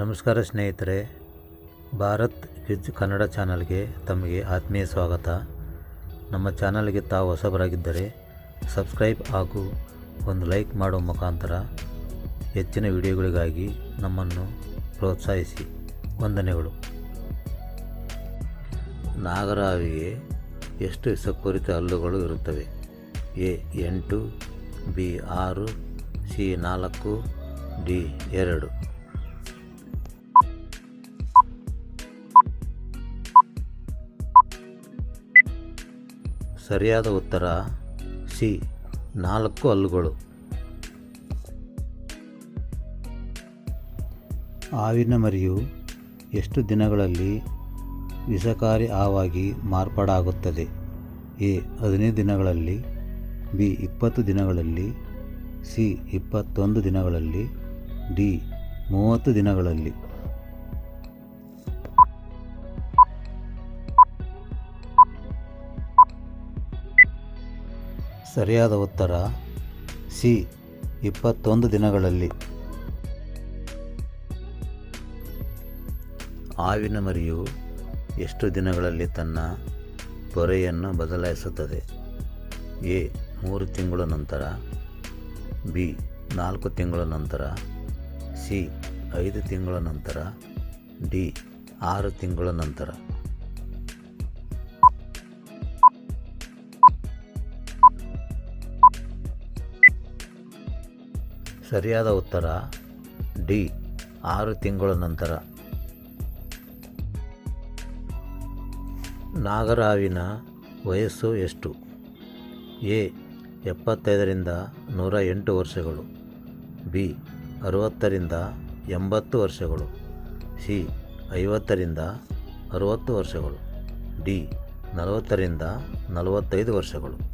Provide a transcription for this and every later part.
ನಮಸ್ಕಾರ ಸ್ನೇಹಿತರೆ, ಭಾರತ್ ಕ್ವಿಜ್ ಕನ್ನಡ ಚಾನಲ್ಗೆ ತಮಗೆ ಆತ್ಮೀಯ ಸ್ವಾಗತ. ನಮ್ಮ ಚಾನಲ್ಗೆ ತಾವು ಹೊಸಬರಾಗಿದ್ದರೆ ಸಬ್ಸ್ಕ್ರೈಬ್ ಹಾಗೂ ಒಂದು ಲೈಕ್ ಮಾಡುವ ಮುಖಾಂತರ ಹೆಚ್ಚಿನ ವಿಡಿಯೋಗಳಿಗಾಗಿ ನಮ್ಮನ್ನು ಪ್ರೋತ್ಸಾಹಿಸಿ. ವಂದನೆಗಳು. ನಾಗರಾವಿಗೆ ಎಷ್ಟು ವಿಷಪೂರಿತ ಹಲ್ಲುಗಳು ಇರುತ್ತವೆ? ಎ ಎಂಟು, ಬಿ ಆರು, ಸಿ ನಾಲ್ಕು, ಡಿ ಎರಡು. ಸರಿಯಾದ ಉತ್ತರ ಸಿ, ನಾಲ್ಕು ಹಲ್ಲುಗಳು. ಹಾವಿನ ಮರಿಯು ಎಷ್ಟು ದಿನಗಳಲ್ಲಿ ವಿಷಕಾರಿ ಆವಾಗಿ ಮಾರ್ಪಾಡಾಗುತ್ತದೆ? ಎ, ಹದಿನೈದು ದಿನಗಳಲ್ಲಿ, ಬಿ, ಇಪ್ಪತ್ತು ದಿನಗಳಲ್ಲಿ, ಸಿ, ಇಪ್ಪತ್ತೊಂದು ದಿನಗಳಲ್ಲಿ, ಡಿ, ಮೂವತ್ತು ದಿನಗಳಲ್ಲಿ. ಸರಿಯಾದ ಉತ್ತರ ಸಿ, ಇಪ್ಪತ್ತೊಂದು ದಿನಗಳಲ್ಲಿ. ಆವಿನ ಮರಿಯು ಎಷ್ಟು ದಿನಗಳಲ್ಲಿ ತನ್ನ ಪೊರೆಯನ್ನು ಬದಲಾಯಿಸುತ್ತದೆ? ಎ, ಮೂರು ತಿಂಗಳ ನಂತರ, ಬಿ, ನಾಲ್ಕು ತಿಂಗಳ ನಂತರ, ಸಿ, ಐದು ತಿಂಗಳ ನಂತರ, ಡಿ, ಆರು ತಿಂಗಳ ನಂತರ. ಸರಿಯಾದ ಉತ್ತರ ಡಿ, ಆರು ತಿಂಗಳ ನಂತರ. ನಾಗರಾವಿನ ವಯಸ್ಸು ಎಷ್ಟು? ಎ, ಎಪ್ಪತ್ತೈದರಿಂದ ನೂರ ಎಂಟು ವರ್ಷಗಳು. ಬಿ, ಅರುವತ್ತರಿಂದ ಎಂಬತ್ತು ವರ್ಷಗಳು. ಸಿ, ಐವತ್ತರಿಂದ ಅರುವತ್ತು ವರ್ಷಗಳು. ಡಿ, ನಲವತ್ತರಿಂದ ನಲವತ್ತೈದು ವರ್ಷಗಳು.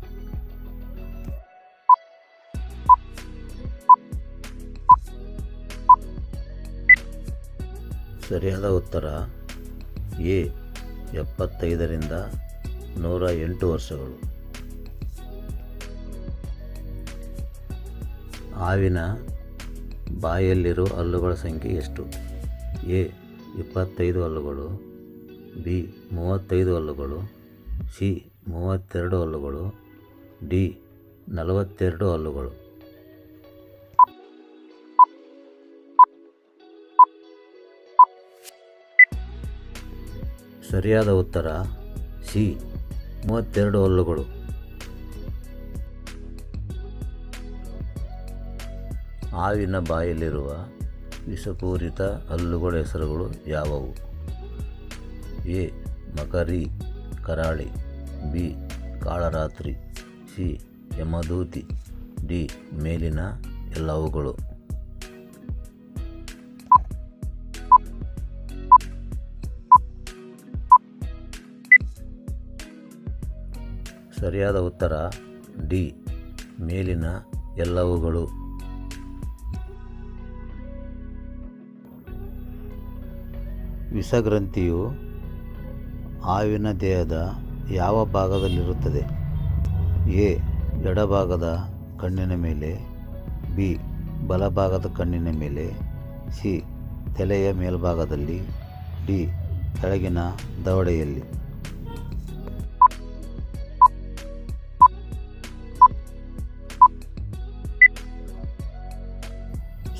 ಸರಿಯಾದ ಉತ್ತರ? ಎ, ಎಪ್ಪತ್ತೈದರಿಂದ ನೂರ ಎಂಟು ವರ್ಷಗಳು. ಹಾವಿನ ಬಾಯಲ್ಲಿರೋ ಹಲ್ಲುಗಳ ಸಂಖ್ಯೆ ಎಷ್ಟು? ಎ, ಇಪ್ಪತ್ತೈದು ಹಲ್ಲುಗಳು. ಬಿ, ಮೂವತ್ತೈದು ಹಲ್ಲುಗಳು. ಸಿ, ಮೂವತ್ತೆರಡು ಹಲ್ಲುಗಳು. ಡಿ, ನಲವತ್ತೆರಡು ಹಲ್ಲುಗಳು. ಸರಿಯಾದ ಉತ್ತರ ಸಿ, ಮೂವತ್ತೆರಡು ಹಲ್ಲುಗಳು. ಹಾವಿನ ಬಾಯಲ್ಲಿರುವ ವಿಷಪೂರಿತ ಹಲ್ಲುಗಳ ಹೆಸರುಗಳು ಯಾವುವು? ಎ, ಮಕರಿ, ಕರಾಳಿ, ಬಿ, ಕಾಳರಾತ್ರಿ, ಸಿ ಯಮದೂತಿ ಡಿ, ಮೇಲಿನ ಎಲ್ಲವುಗಳು. ಸರಿಯಾದ ಉತ್ತರ ಡಿ. ಮೇಲಿನ ಎಲ್ಲವುಗಳು. ವಿಷಗ್ರಂಥಿಯು ಆವಿನ ದೇಹದ ಯಾವ ಭಾಗದಲ್ಲಿರುತ್ತದೆ? ಎ. ಎಡಭಾಗದ ಕಣ್ಣಿನ ಮೇಲೆ, ಬಿ. ಬಲಭಾಗದ ಕಣ್ಣಿನ ಮೇಲೆ, ಸಿ. ತಲೆಯ ಮೇಲ್ಭಾಗದಲ್ಲಿ, ಡಿ. ಕೆಳಗಿನ ದವಡೆಯಲ್ಲಿ.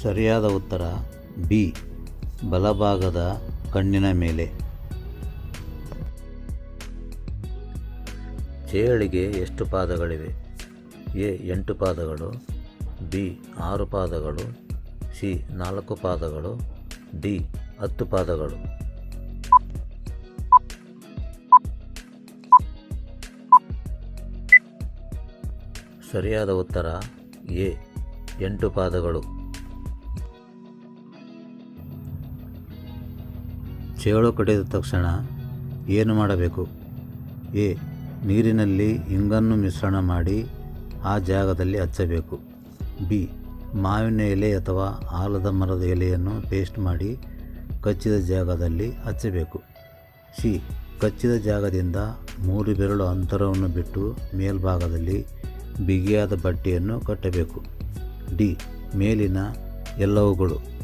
ಸರಿಯಾದ ಉತ್ತರ ಬಿ. ಬಲಭಾಗದ ಕಣ್ಣಿನ ಮೇಲೆ. ಚೇಳಿಗೆ ಎಷ್ಟು ಪಾದಗಳಿವೆ? ಎ ಎಂಟು ಪಾದಗಳು, ಬಿ ಆರು ಪಾದಗಳು, ಸಿ ನಾಲ್ಕು ಪಾದಗಳು, ಡಿ ಹತ್ತು ಪಾದಗಳು. ಸರಿಯಾದ ಉತ್ತರ ಎ ಎಂಟು ಪಾದಗಳು. ಚೇಳು ಕಡಿದ ತಕ್ಷಣ ಏನು ಮಾಡಬೇಕು? ಎ ನೀರಿನಲ್ಲಿ ಇಂಗನ್ನು ಮಿಶ್ರಣ ಮಾಡಿ ಆ ಜಾಗದಲ್ಲಿ ಹಚ್ಚಬೇಕು. ಬಿ, ಮಾವಿನ ಎಲೆ ಅಥವಾ ಆಲದ ಮರದ ಎಲೆಯನ್ನು ಪೇಸ್ಟ್ ಮಾಡಿ ಕಚ್ಚಿದ ಜಾಗದಲ್ಲಿ ಹಚ್ಚಬೇಕು. ಸಿ, ಕಚ್ಚಿದ ಜಾಗದಿಂದ ಮೂರು ಬೆರಳು ಅಂತರವನ್ನು ಬಿಟ್ಟು ಮೇಲ್ಭಾಗದಲ್ಲಿ ಬಿಗಿಯಾದ ಬಟ್ಟೆಯನ್ನು ಕಟ್ಟಬೇಕು. ಡಿ, ಮೇಲಿನ ಎಲ್ಲವುಗಳು.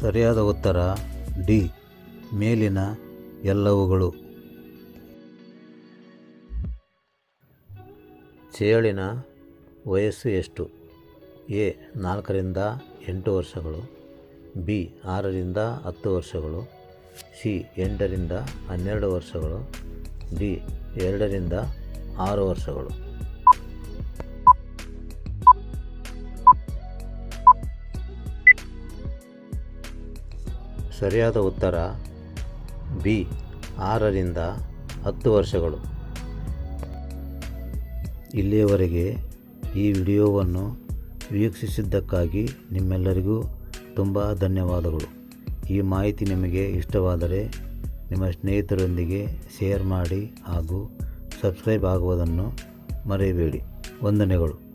ಸರಿಯಾದ ಉತ್ತರ ಡಿ. ಮೇಲಿನ ಎಲ್ಲವುಗಳು. ಚೇಳಿನ ವಯಸ್ಸು ಎಷ್ಟು? ಎ. ನಾಲ್ಕರಿಂದ ಎಂಟು ವರ್ಷಗಳು. ಬಿ. ಆರರಿಂದ ಹತ್ತು ವರ್ಷಗಳು. ಸಿ. ಎಂಟರಿಂದ ಹನ್ನೆರಡು ವರ್ಷಗಳು. ಡಿ. ಎರಡರಿಂದ ಆರು ವರ್ಷಗಳು. ಸರಿಯಾದ ಉತ್ತರ ಬಿ, ಆರರಿಂದ ಹತ್ತು ವರ್ಷಗಳು. ಇಲ್ಲಿಯವರೆಗೆ ಈ ವಿಡಿಯೋವನ್ನು ವೀಕ್ಷಿಸಿದ್ದಕ್ಕಾಗಿ ನಿಮ್ಮೆಲ್ಲರಿಗೂ ತುಂಬ ಧನ್ಯವಾದಗಳು. ಈ ಮಾಹಿತಿ ನಿಮಗೆ ಇಷ್ಟವಾದರೆ ನಿಮ್ಮ ಸ್ನೇಹಿತರೊಂದಿಗೆ ಶೇರ್ ಮಾಡಿ ಹಾಗೂ ಸಬ್ಸ್ಕ್ರೈಬ್ ಆಗುವುದನ್ನು ಮರೆಯಬೇಡಿ. ವಂದನೆಗಳು.